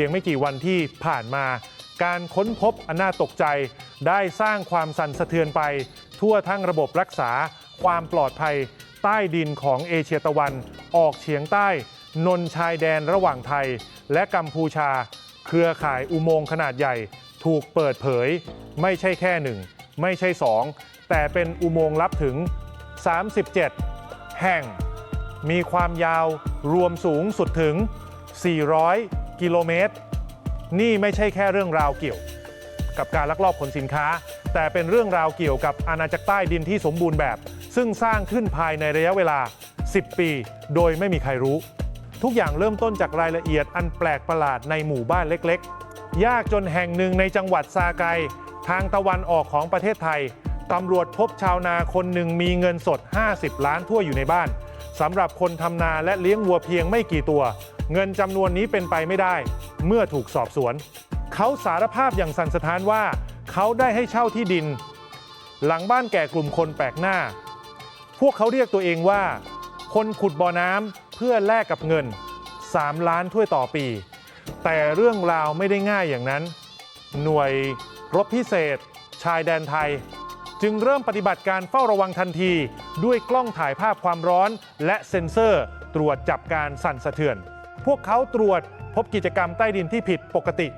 พียงไม่กี่วันที่ผ่านมา การค้นพบอันน่าตกใจ ได้สร้างความสั่นสะเทือนไป ทั่วทั้งระบบรักษาความปลอดภัย ใต้ดินของเอเชียตะวัน ออกเฉียงใต้ นนชายแดนระหว่างไทย และกัมพูชา เครือข่ายอุโมงค์ขนาดใหญ่ ถูกเปิดเผย ไม่ใช่แค่หนึ่งไม่ใช่สองแต่เป็นอุโมงค์ลับถึง 37 แห่ง มีความยาวรวมสูงสุดถึง 400 กิโลเมตร นี่ไม่ใช่แค่เรื่องราวเกี่ยวกับการลักลอบขนสินค้า แต่เป็นเรื่องราวเกี่ยวกับอาณาจักรใต้ดินที่สมบูรณ์แบบ ซึ่งสร้างขึ้นภายในระยะเวลา 10 ปี โดยไม่มีใครรู้ ทุกอย่างเริ่มต้นจากรายละเอียดอันแปลกประหลาดในหมู่บ้านเล็กๆ ยากจนแห่งหนึ่งในจังหวัดซาไก ทางตะวันออกของประเทศไทยตำรวจพบชาวนาคนหนึ่งมีเงินสด 50 ล้านทั่วอยู่ในบ้านสำหรับคนทำนาและเลี้ยงวัวเพียงไม่กี่ตัว เงินจำนวนนี้เป็นไปไม่ได้ เมื่อถูกสอบสวน เขาสารภาพอย่างสันสถานว่า เขาได้ให้เช่าที่ดิน หลังบ้านแก่กลุ่มคนแปลกหน้า พวกเขาเรียกตัวเองว่า คนขุดบ่อน้ำเพื่อแลกกับเงิน 3 ล้านถ้วยต่อปี แต่เรื่องราวไม่ได้ง่ายอย่างนั้น หน่วยรบพิเศษ ชายแดนไทย จึงเริ่มปฏิบัติการเฝ้าระวังทันที ด้วยกล้องถ่ายภาพความร้อน และเซ็นเซอร์ตรวจจับการสั่นสะเทือน พวกเขาตรวจพบกิจกรรมใต้ดินที่ผิดปกติ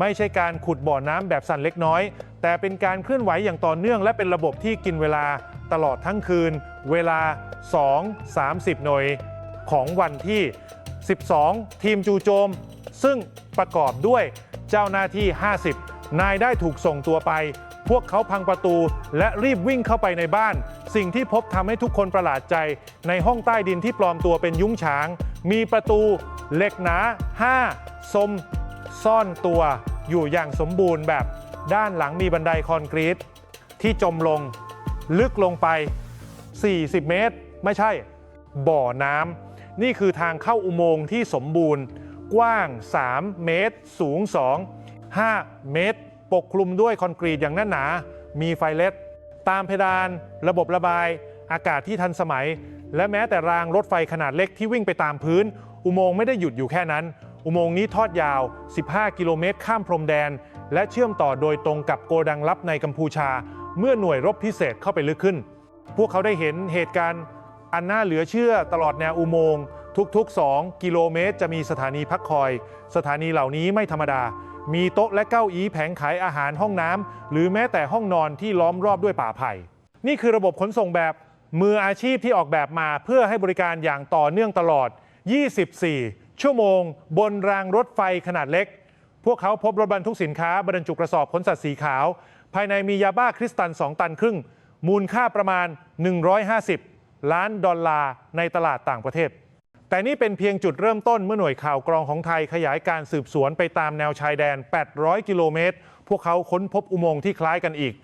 ไม่ใช่การขุดบ่อน้ำแบบสั่นเล็กน้อย แต่เป็นการเคลื่อนไหวอย่างต่อเนื่อง และเป็นระบบที่กินเวลาตลอดทั้งคืน เวลา 2-30 หน่วยของวันที่ 12 ทีมจูโจม ซึ่งประกอบด้วยเจ้าหน้าที่ 50 นายได้ถูกส่งตัวไป พวกเขาพังประตูและรีบวิ่งเข้าไปในบ้าน สิ่งที่พบทำให้ทุกคนประหลาดใจ ในห้องใต้ดินที่ปลอมตัวเป็นยุ้งฉาง มีประตู เหล็กหนา 5 สมซ่อนตัวอยู่อย่างสมบูรณ์แบบด้านหลังมีบันไดคอนกรีตที่จมลงลึกลงไป 40 เมตร ไม่ใช่ บ่อน้ำนี่คือทางเข้าอุโมงค์ที่สมบูรณ์ กว้าง 3 เมตร สูง 2 5 เมตร ปกคลุมด้วยคอนกรีตอย่างแน่นหนา มีไฟเล็ด ตามเพดาน ระบบระบาย อากาศที่ทันสมัย และแม้แต่รางรถไฟขนาดเล็กที่วิ่งไปตามพื้น อุโมงค์ไม่ได้หยุดอยู่แค่นั้น อุโมงค์นี้ทอดยาว 15 กิโลเมตรข้ามพรมแดน และเชื่อมต่อโดยตรงกับโกดังลับในกัมพูชา เมื่อหน่วยรบพิเศษเข้าไปลึกขึ้น พวกเขาได้เห็นเหตุการณ์อันน่าเหลือเชื่อตลอดแนวอุโมงค์ทุกๆ 2 กิโลเมตร จะมีสถานีพักคอย สถานีเหล่านี้ไม่ธรรมดา มีโต๊ะและเก้าอี้แผงขายอาหารห้องน้ำหรือแม้แต่ห้องนอนที่ล้อมรอบด้วยป่าไผ่นี่คือระบบขนส่งแบบมืออาชีพที่ออกแบบมาเพื่อให้บริการอย่างต่อเนื่องตลอด 24 ชั่วโมง บนรางรถไฟขนาดเล็ก พวกเขาพบรถบรรทุกสินค้าบรรจุกระสอบขนสัตว์สีขาว ภายในมียาบ้าคริสตัล2ตันครึ่ง มูลค่าประมาณ 150 ล้านดอลลาร์ในตลาดต่างประเทศ แต่นี่เป็นเพียงจุดเริ่มต้นเมื่อหน่วยข่าวกรองของไทยขยายการสืบสวนไปตามแนวชายแดน 800 กิโลเมตร พวกเขาค้นพบอุโมงค์ที่คล้ายกันอีก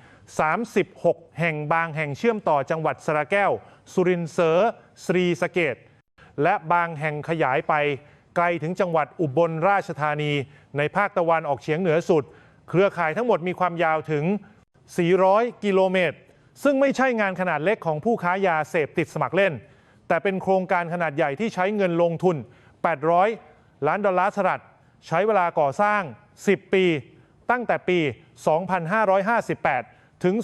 36 แห่งบางแห่งเชื่อมต่อจังหวัดสระแก้ว สุรินทร์เสอสรีสะเกด และบางแห่งขยายไปไกลถึงจังหวัดอุบลราชธานี ในภาคตะวันออกเฉียงเหนือสุด เครือข่ายทั้งหมดมีความยาวถึง 400 กิโลเมตร ซึ่งไม่ใช่งานขนาดเล็กของผู้ค้ายาเสพติดสมัครเล่น แต่เป็นโครงการขนาดใหญ่ที่ใช้เงินลงทุน 800 ล้านดอลลาร์สหรัฐใช้เวลาก่อสร้าง 10 ปี ตั้งแต่ปี 2558 ถึง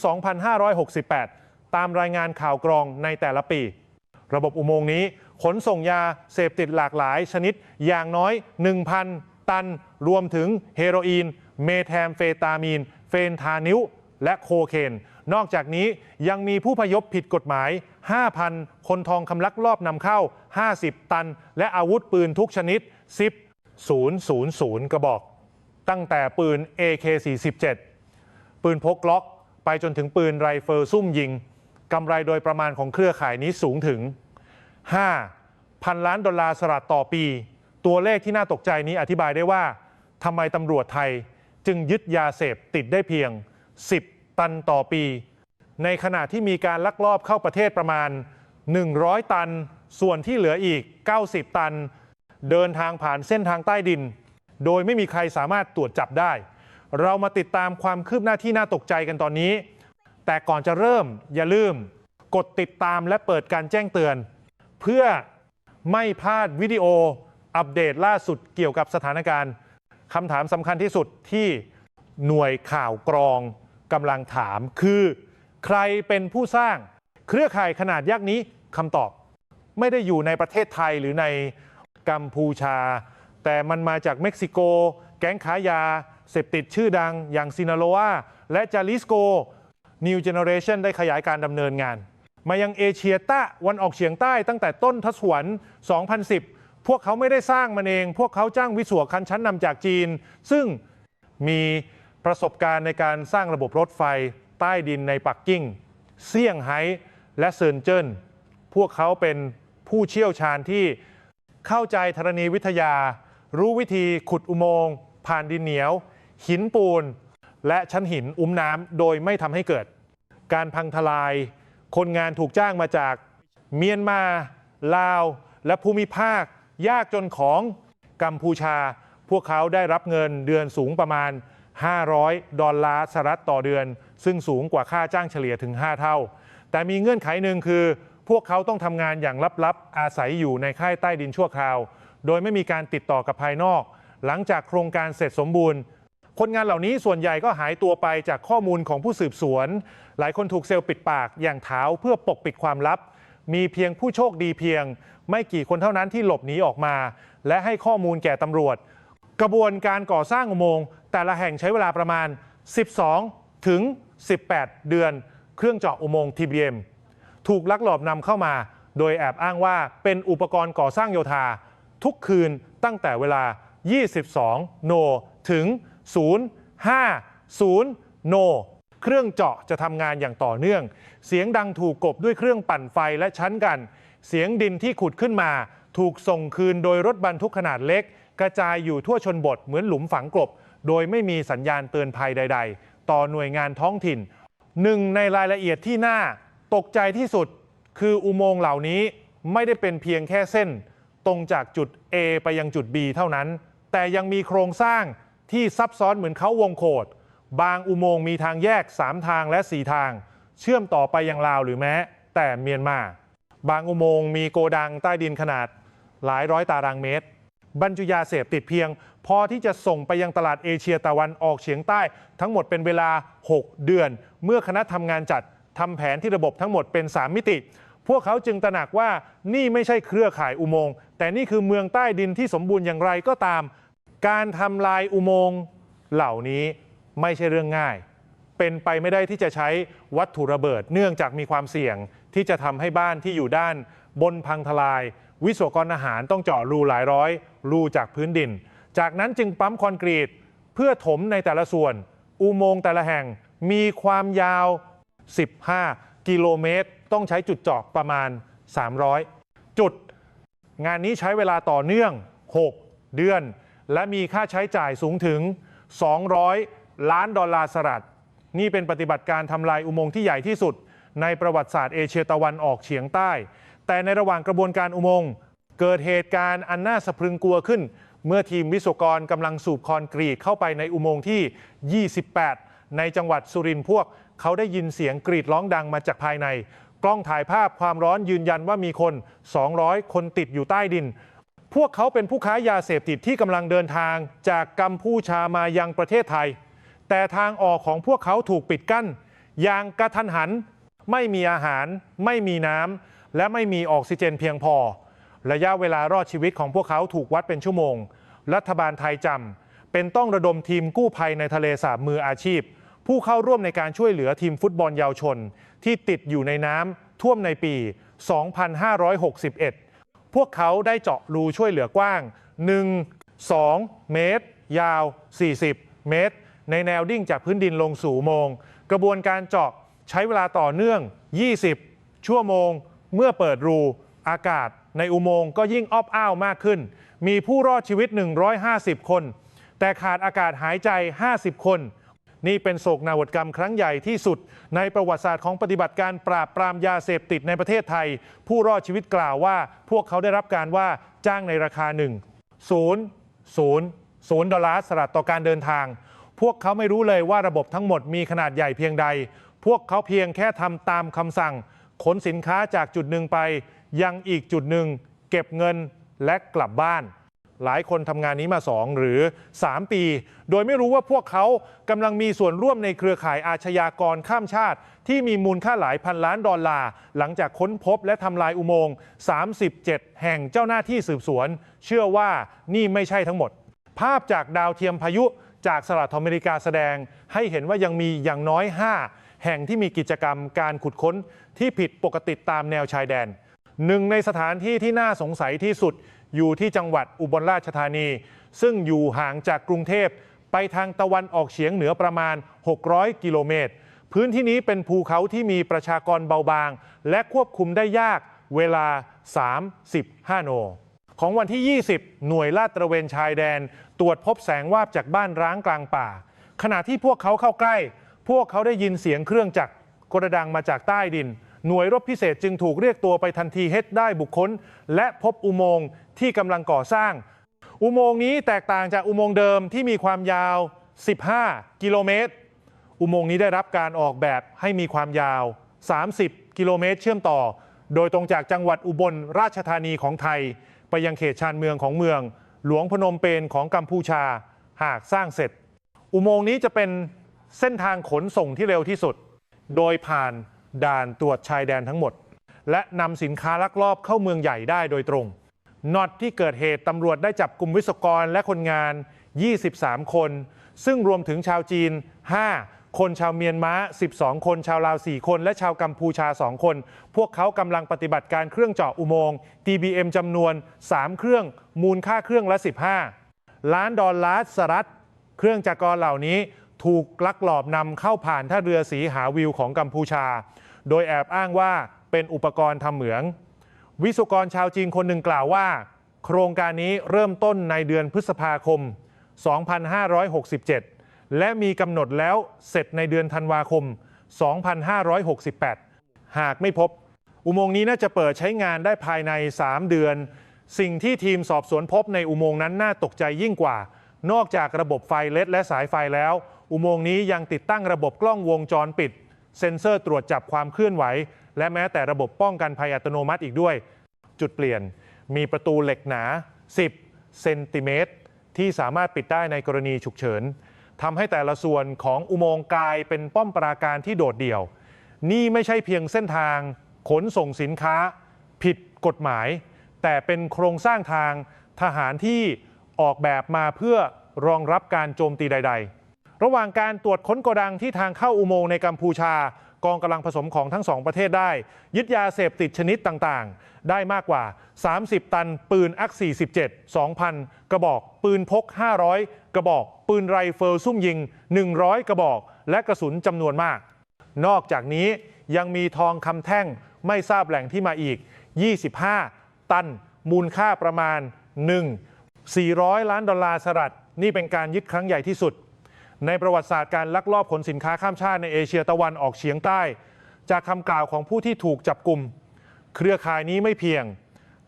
2568 ตามรายงานข่าวกรองในแต่ละปี ระบบอุโมงค์นี้ขนส่งยาเสพติดหลากหลายชนิดอย่างน้อย 1,000 ตัน รวมถึงเฮโรอีน เมแทมเฟตามีน เฟนทานิลและโคเคน นอกจากนี้ยังมีผู้พยพผิดกฎหมาย 5,000 คนทองคำลักลอบนำเข้า 50 ตัน และอาวุธปืนทุกชนิด 10 000 กระบอก ตั้งแต่ปืน AK47 ปืนพกล็อก ไปจนถึงปืนไรเฟิลซุ่มยิง กำไรโดยประมาณของเครือข่ายนี้สูงถึง 5 พันล้านดอลลาร์สหรัฐต่อปี ตัวเลขที่น่าตกใจนี้อธิบายได้ว่าทำไมตำรวจไทยจึงยึดยาเสพติดได้เพียง 10 ตันต่อปี ในขณะที่มีการลักลอบเข้าประเทศประมาณ 100 ตัน ส่วนที่เหลืออีก 90 ตัน เดินทางผ่านเส้นทางใต้ดิน โดยไม่มีใครสามารถตรวจจับได้ เรามาติดตามความคืบหน้าที่น่าตกใจกันตอนนี้ แต่ก่อนจะเริ่มอย่าลืมกดติดตามและเปิดการแจ้งเตือน เพื่อไม่พลาดวิดีโออัปเดตล่าสุดเกี่ยวกับสถานการณ์คำถามสำคัญที่สุดที่หน่วยข่าวกรองกำลังถาม คือใครเป็นผู้สร้างเครือข่ายขนาดยักษ์นี้คำตอบ ไม่ได้อยู่ในประเทศไทยหรือในกัมพูชา แต่มันมาจากเม็กซิโก แก๊งขายา เสพติดชื่อดังอย่างซินาโลวาและจาริสโก New Generation ได้ขยายการดำเนินงาน มายังเอเชียใต้วันออกเฉียงใต้ตั้งแต่ต้นทศวรรษ 2010 พวกเขาไม่ได้สร้างมันเอง พวกเขาจ้างวิศวกรชั้นนำจากจีน ซึ่งมีประสบการณ์ในการสร้างระบบรถไฟใต้ดินในปักกิ่ง เซี่ยงไฮ้และเซินเจิ้น พวกเขาเป็นผู้เชี่ยวชาญที่เข้าใจธรณีวิทยา รู้วิธีขุดอุโมงค์ผ่านดินเหนียว หินปูน และชั้นหินอุ้มน้ำโดยไม่ทำให้เกิด การพังทลาย คนงานถูกจ้างมาจากเมียนมา ลาว และภูมิภาค ยากจนของกัมพูชา พวกเขาได้รับเงินเดือนสูงประมาณ 500 ดอลลาร์สหรัฐต่อเดือน ซึ่งสูงกว่าค่าจ้างเฉลี่ยถึง 5 เท่า แต่มีเงื่อนไขหนึ่งคือ พวกเขาต้องทำงานอย่างลับๆ อาศัยอยู่ในค่ายใต้ดินชั่วคราว โดยไม่มีการติดต่อกับภายนอก หลังจากโครงการเสร็จสมบูรณ์คนงานเหล่านี้ส่วนใหญ่ก็หายตัวไปจากข้อมูลของผู้สืบสวน หลายคนถูกเซลล์ปิดปากอย่างเท้าเพื่อปกปิดความลับ มีเพียงผู้โชคดีเพียง ไม่กี่คนเท่านั้นที่หลบหนีออกมา และให้ข้อมูลแก่ตำรวจ กระบวนการก่อสร้างอุโมงค์แต่ละแห่งใช้เวลาประมาณ 12 ถึง 18 เดือน เครื่องเจาะอุโมงค์ TBM ถูกลักลอบนำเข้ามา โดยแอบอ้างว่าเป็นอุปกรณ์ก่อสร้างโยธา ทุกคืนตั้งแต่เวลา 22 โน ถึง 050 โน เครื่องเจาะจะทำงานอย่างต่อเนื่อง เสียงดังถูกกบด้วยเครื่องปั่นไฟและชั้นกัน เสียงดินที่ขุดขึ้นมา ถูกส่งคืนโดยรถบรรทุกขนาดเล็ก กระจายอยู่ทั่วชนบทเหมือนหลุมฝังกลบ โดยไม่มีสัญญาณเตือนภัยใด ๆ ต่อหน่วยงานท้องถิ่นหนึ่งในรายละเอียดที่น่าตกใจที่สุดคืออุโมงค์เหล่านี้ไม่ได้เป็นเพียงแค่เส้น ตรงจากจุด A ไปยังจุด B เท่านั้น แต่ยังมีโครงสร้างที่ซับซ้อนเหมือนเขาวงโคด บางอุโมงค์มีทางแยก 3 ทางและ 4 ทาง เชื่อมต่อไปยังลาวหรือแม้ แต่เมียนมา บางอุโมงค์มีโกดังใต้ดินขนาดหลายร้อยตารางเมตร บรรจุยาเสพติดเพียง พอที่จะส่งไปยังตลาดเอเชียตะวันออกเฉียงใต้ ทั้งหมดเป็นเวลา 6 เดือน เมื่อคณะทำงานจัดทำแผนที่ระบบทั้งหมดเป็น 3 มิติ พวกเขาจึงตระหนักว่านี่ไม่ใช่เครือข่ายอุโมงค์แต่นี่คือเมืองใต้ดินที่สมบูรณ์อย่างไรก็ตาม การทำลายอุโมงค์เหล่านี้ ไม่ใช่เรื่องง่าย เป็นไปไม่ได้ที่จะใช้วัตถุระเบิด เนื่องจากมีความเสี่ยงที่จะทำให้บ้านที่อยู่ด้านบนพังทลาย วิศวกรอาหารต้องเจาะรูหลายร้อย รูจากพื้นดิน จากนั้นจึงปั๊มคอนกรีตเพื่อถมในแต่ละส่วน อุโมงค์แต่ละแห่งมีความยาว 15 กิโลเมตร ต้องใช้จุดเจาะประมาณ 300 จุด งานนี้ใช้เวลาต่อเนื่อง 6 เดือน และมีค่าใช้จ่ายสูงถึง 200 ล้านดอลลาร์สหรัฐนี่เป็นปฏิบัติการทำลายอุโมงค์ที่ใหญ่ที่สุด ในประวัติศาสตร์เอเชียตะวันออกเฉียงใต้ แต่ในระหว่างกระบวนการอุโมงค์เกิดเหตุการณ์อันน่าสะพรึงกลัวขึ้น เมื่อทีมวิศวกรกำลังสูบคอนกรีตเข้าไปในอุโมงค์ที่ 28 ในจังหวัดสุรินทร์พวก เขาได้ยินเสียงกรีดร้องดังมาจากภายใน กล้องถ่ายภาพความร้อนยืนยันว่ามีคน 200 คนติดอยู่ใต้ดิน พวกเขาเป็นผู้ค้ายาเสพติดที่กำลังเดินทางจากกัมพูชามายังประเทศไทย แต่ทางออกของพวกเขาถูกปิดกั้น อย่างกระทันหัน ไม่มีอาหาร ไม่มีน้ำ และไม่มีออกซิเจนเพียงพอ ระยะเวลารอดชีวิตของพวกเขาถูกวัดเป็นชั่วโมง รัฐบาลไทยจำเป็นต้องระดมทีมกู้ภัยในทะเลสาบมืออาชีพ ผู้เข้าร่วมในการช่วยเหลือทีมฟุตบอลเยาวชน ที่ติดอยู่ในน้ำท่วมในปี 2561 พวกเขาได้เจาะรูช่วยเหลือกว้าง 1 2 เมตร ยาว 40 เมตร ในแนวดิ่งจากพื้นดินลงสู่อุโมง กระบวนการเจาะใช้เวลาต่อเนื่อง 20 ชั่วโมง เมื่อเปิดรูอากาศในอุโมงค์ก็ยิ่งอ้อบอ้าวมากขึ้น มีผู้รอดชีวิต 150 คน แต่ขาดอากาศหายใจ 50 คน นี่เป็นโศกนาฏกรรมครั้งใหญ่ที่สุด ในประวัติศาสตร์ของปฏิบัติการปราบปรามยาเสพติดในประเทศไทย ผู้รอดชีวิตกล่าวว่า พวกเขาได้รับการว่าจ้างในราคา1 0 0 0ดอลลาร์สหรัฐต่อการเดินทาง พวกเขาไม่รู้เลยว่าระบบทั้งหมดมีขนาดใหญ่เพียงใด พวกเขาเพียงแค่ทำตามคำสั่ง ขนสินค้าจากจุดหนึ่งไป ยังอีกจุดหนึ่ง เก็บเงินและกลับบ้าน หลายคนทำงานนี้มา 2 หรือ 3 ปี โดยไม่รู้ว่าพวกเขากำลังมีส่วนร่วมในเครือข่ายอาชญากรข้ามชาติ ที่มีมูลค่าหลายพันล้านดอลลาร์ หลังจากค้นพบและทำลายอุโมงค์ 37 แห่งเจ้าหน้าที่สืบสวน เชื่อว่านี่ไม่ใช่ทั้งหมด ภาพจากดาวเทียมพายุ จากสหรัฐอเมริกาแสดง ให้เห็นว่ายังมีอย่างน้อย 5 แห่งที่มีกิจกรรมการขุดค้นที่ผิดปกติตามแนวชายแดนหนึ่งในสถานที่ที่น่าสงสัยที่สุดอยู่ที่จังหวัดอุบลราชธานี ซึ่งอยู่ห่างจากกรุงเทพไปทางตะวันออกเฉียงเหนือประมาณ 600 กิโลเมตร พื้นที่นี้เป็นภูเขาที่มีประชากรเบาบาง และควบคุมได้ยากเวลา 35 โน ของวันที่ 20 หน่วยลาดตระเวนชายแดน ตรวจพบแสงวาบจากบ้านร้างกลางป่า ขณะที่พวกเขาเข้าใกล้ พวกเขาได้ยินเสียงเครื่องจักรกระดังมาจากใต้ดิน หน่วยรบพิเศษจึงถูกเรียกตัวไปทันทีเฮ็ดได้บุคคล และพบอุโมงค์ที่กำลังก่อสร้าง อุโมงค์นี้แตกต่างจากอุโมงค์เดิมที่มีความยาว 15 กิโลเมตร อุโมงค์นี้ได้รับการออกแบบให้มีความยาว 30 กิโลเมตร เชื่อมต่อ โดยตรงจากจังหวัดอุบลราชธานีของไทย ไปยังเขตชานเมืองของเมือง หลวงพนมเปญของกัมพูชาหากสร้างเสร็จ อุโมงค์นี้จะเป็นเส้นทางขนส่งที่เร็วที่สุด โดยผ่านด่านตรวจชายแดนทั้งหมด และนำสินค้าลักลอบเข้าเมืองใหญ่ได้โดยตรงน็อตที่เกิดเหตุตำรวจได้จับกลุ่มวิศวกรและคนงาน 23 คน ซึ่งรวมถึงชาวจีน 5 คนชาวเมียนมา 12 คนชาวลาว 4 คน และชาวกัมพูชา 2 คน พวกเขากำลังปฏิบัติการเครื่องเจาะอุโมงค์ TBM จำนวน 3 เครื่อง มูลค่าเครื่องละ 15 ล้านดอลลาร์สหรัฐ เครื่องจักรกรเหล่านี้ถูกลักลอบนำเข้าผ่านท่าเรือสีหาวิวของกัมพูชา โดยแอบอ้างว่าเป็นอุปกรณ์ทำเหมือง วิศวกรชาวจีนคนหนึ่งกล่าวว่า โครงการนี้เริ่มต้นในเดือนพฤษภาคม 2567 และมีกำหนดแล้วเสร็จในเดือนธันวาคม 2568 หากไม่พบ อุโมงค์นี้น่าจะเปิดใช้งานได้ภายใน 3 เดือน สิ่งที่ทีมสอบสวนพบในอุโมงค์นั้นน่าตกใจยิ่งกว่า นอกจากระบบไฟเลดและสายไฟแล้ว อุโมงค์นี้ยังติดตั้งระบบกล้องวงจรปิด เซ็นเซอร์ตรวจจับความเคลื่อนไหว และแม้แต่ระบบป้องกันภัยอัตโนมัติอีกด้วย จุดเปลี่ยน มีประตูเหล็กหนา 10 เซนติเมตรที่สามารถปิดได้ในกรณีฉุกเฉิน ทำให้แต่ละส่วนของอุโมงค์กลายเป็นป้อมปราการที่โดดเดี่ยว นี่ไม่ใช่เพียงเส้นทางขนส่งสินค้า ผิดกฎหมาย แต่เป็นโครงสร้างทางทหารที่ออกแบบมาเพื่อรองรับการโจมตีใด ๆ ระหว่างการตรวจค้นโกดังที่ทางเข้าอุโมงค์ในกัมพูชากองกำลังผสมของทั้งสองประเทศได้ ยึดยาเสพติดชนิดต่างๆ ได้มากกว่า 30 ตันปืนอัก47 2,000 กระบอก ปืนพก 500 กระบอก ปืนไรเฟิลซุ่มยิง 100 กระบอก และกระสุนจำนวนมาก นอกจากนี้ยังมีทองคำแท่งไม่ทราบแหล่งที่มาอีก 25 ตัน มูลค่าประมาณ 1 400 ล้านดอลลาร์สหรัฐนี่เป็นการยึดครั้งใหญ่ที่สุด ในประวัติศาสตร์การลักลอบขนสินค้าข้ามชาติในเอเชียตะวันออกเฉียงใต้ จากคำกล่าวของผู้ที่ถูกจับกลุ่มเครือข่ายนี้ไม่เพียง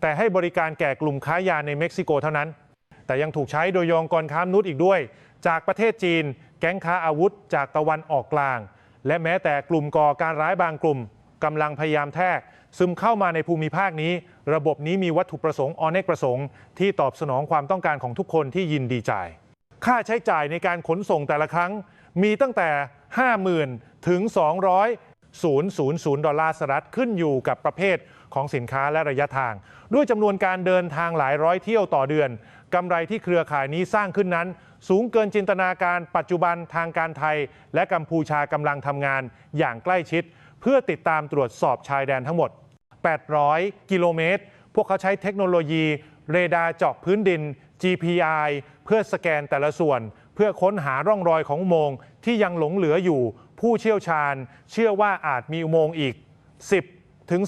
แต่ให้บริการแก่กลุ่มค้ายาในเม็กซิโกเท่านั้น แต่ยังถูกใช้โดยองค์กรค้ามนุษย์อีกด้วย จากประเทศจีน แก๊งค้าอาวุธจากตะวันออกกลาง และแม้แต่กลุ่มก่อการร้ายบางกลุ่มกำลังพยายามแทรกซึมเข้ามาในภูมิภาคนี้ ระบบนี้มีวัตถุประสงค์อเนกประสงค์ ที่ตอบสนองความต้องการของทุกคนที่ยินดีจ่าย ค่าใช้จ่ายในการขนส่งแต่ละครั้ง มีตั้งแต่ 50,000 ถึง200 ดอลลาร์สหรัฐขึ้นอยู่กับประเภทของสินค้าและระยะทาง ด้วยจำนวนการเดินทางหลายร้อยเที่ยวต่อเดือนกำไรที่เครือข่ายนี้สร้างขึ้นนั้น สูงเกินจินตนาการปัจจุบันทางการไทย และกัมพูชากำลังทำงานอย่างใกล้ชิด เพื่อติดตามตรวจสอบชายแดนทั้งหมด 800 กิโลเมตร พวกเขาใช้เทคโนโลยี เรดาร์เจาะพื้นดิน GPI เพื่อสแกนแต่ละส่วน เพื่อค้นหาร่องรอยของอุโมงค์ที่ยังหลงเหลืออยู่ ผู้เชี่ยวชาญ เชื่อว่าอาจมีอุโมงค์อีก 10 ถึง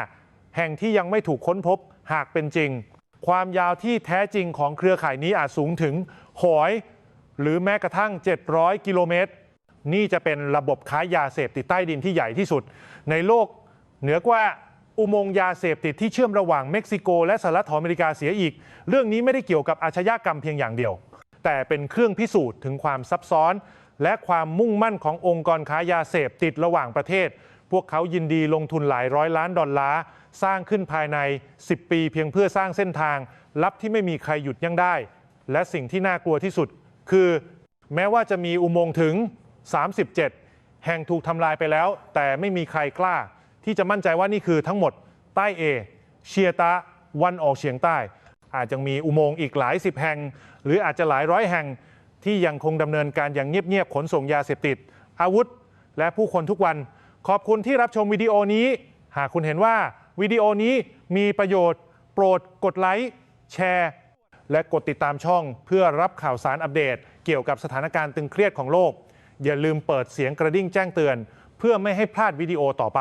15 แห่งที่ยังไม่ถูกค้นพบหากเป็นจริง ความยาวที่แท้จริงของเครือข่ายนี้อาจสูงถึงหอย หรือแม้กระทั่ง 700 กิโลเมตร นี่จะเป็นระบบค้ายาเสพติดใต้ดินที่ใหญ่ที่สุด ในโลกเหนือกว่าอุโมงค์ยาเสพติดที่เชื่อมระหว่างเม็กซิโก และสหรัฐอเมริกาเสียอีก เรื่องนี้ไม่ได้เกี่ยวกับอาชญากรรมเพียงอย่างเดียว แต่เป็นเครื่องพิสูจน์ถึงความซับซ้อน และความมุ่งมั่นขององค์กรค้ายาเสพติดระหว่างประเทศ พวกเขายินดีลงทุนหลายร้อยล้านดอลลาร์สร้างขึ้นภายใน 10 ปีเพียงเพื่อสร้างเส้นทาง ลับที่ไม่มีใครหยุดยั้งได้ และสิ่งที่น่ากลัวที่สุด คือแม้ว่าจะมีอุโมงค์ถึง 37 แห่งถูกทำลายไปแล้ว แต่ไม่มีใครกล้า ที่จะมั่นใจว่านี่คือทั้งหมดใต้เอเชียตะวันออกเฉียงใต้ อาจจะมีอุโมงค์อีกหลายสิบแห่ง หรืออาจจะหลายร้อยแห่งที่ยังคงดำเนินการอย่างเงียบๆขนส่งยาเสพติด อาวุธ และผู้คนทุกวัน ขอบคุณที่รับชมวิดีโอนี้ หากคุณเห็นว่าวิดีโอนี้มีประโยชน์ โปรดกดไลค์แชร์ และกดติดตามช่องเพื่อรับข่าวสารอัปเดต เกี่ยวกับสถานการณ์ตึงเครียดของโลก อย่าลืมเปิดเสียงกระดิ่งแจ้งเตือน เพื่อไม่ให้พลาดวิดีโอต่อไป